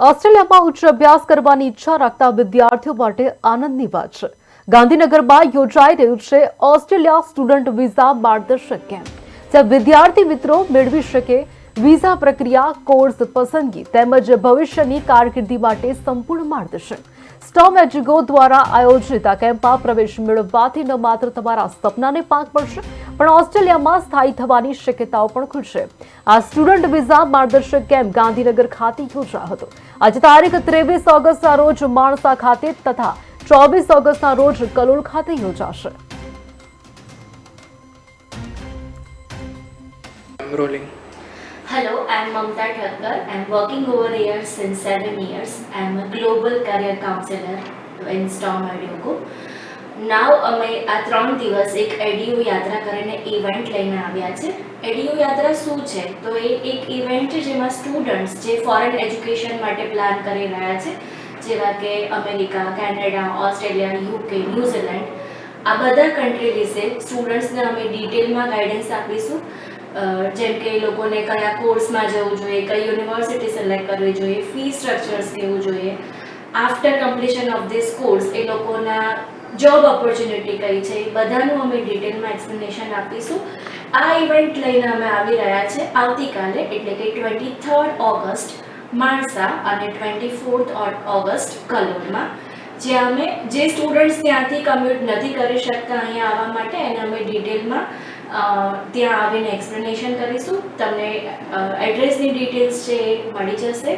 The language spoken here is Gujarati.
ઓસ્ટ્રેલિયામાં ઉચ્ચ અભ્યાસ કરવાની ઈચ્છા રાખતા વિદ્યાર્થીઓ માટે આનંદની વાત છે. ગાંધીનગરમાં યોજાઈ રહ્યું છે ઓસ્ટ્રેલિયા સ્ટુડન્ટ વિઝા માર્ગદર્શક કેમ્પ, જ્યાં વિદ્યાર્થી મિત્રો મેળવી શકે વિઝા પ્રક્રિયા, કોર્સ પસંદગી તેમજ ભવિષ્યની કારકિર્દી માટે સંપૂર્ણ માર્ગદર્શન. સ્ટોમ એજ્યુગો દ્વારા આયોજિત આ કેમ્પમાં પ્રવેશ મેળવવાથી ન માત્ર તમારા સપનાને પાંખ પડશે પણ ઓસ્ટ્રેલિયામાં સ્થાયી થવાની શક્યતાઓ પણ ખુલશે આ સ્ટુડન્ટ વિઝા માર્ગદર્શક કેમ્પ ગાંધીનગર ખાતે યોજાયો હતો આજે તારીખ ત્રેવીસ ઓગસ્ટના રોજ માણસા ખાતે તથા ચોવીસ ઓગસ્ટના રોજ કલોલ ખાતે યોજાશે rolling. Hello, I'm Mamta Thakkar. I'm working over here since 7 years. I'm a global career counselor in Storm Educo. Now, અમે આ ત્રણ દિવસ એક એડિયુ યાત્રા કરીને ઇવેન્ટ લઈને આવ્યા છે. એડિયુ યાત્રા શું છે? તો એ એક ઇવેન્ટ છે જેમાં સ્ટુડન્ટ્સ જે ફોરેન એજ્યુકેશન માટે પ્લાન કરી રહ્યા છે, જેવા કે America, Canada, Australia, UK, New Zealand, આ બધા કન્ટ્રી વિશે સ્ટુડન્ટ્સને અમે ડિટેલમાં ગાઈડન્સ આપીશું. જેમ કે લોકોને કયા કોર્સમાં જવું જોઈએ, કઈ યુનિવર્સિટી સિલેક્ટ કરવી જોઈએ ફી સ્ટ્રક્ચર્સ કેવું જોઈએ. After completion of this course એ લોકોના જોબ ઓપોર્ચ્યુનિટી કઈ છે એ બધાનું અમે ડિટેલમાં એક્સપ્લેનેશન આપીશું. આ ઇવેન્ટ લઈને અમે આવી રહ્યા છે આવતીકાલે, એટલે કે ટ્વેન્ટી થર્ડ ઓગસ્ટ, માણસા અને ટ્વેન્ટી ફોર્થ ઓગસ્ટ કલોલમાં. જ્યાં અમે જે સ્ટુડન્ટ્સ ત્યાંથી કમ્યુટ નથી કરી શકતા અહીંયા આવવા માટે, એને અમે ડિટેલમાં ત્યાં આવીને એક્સપ્લેનેશન કરીશું. તમને એડ્રેસની ડિટેલ્સ છે મળી જશે.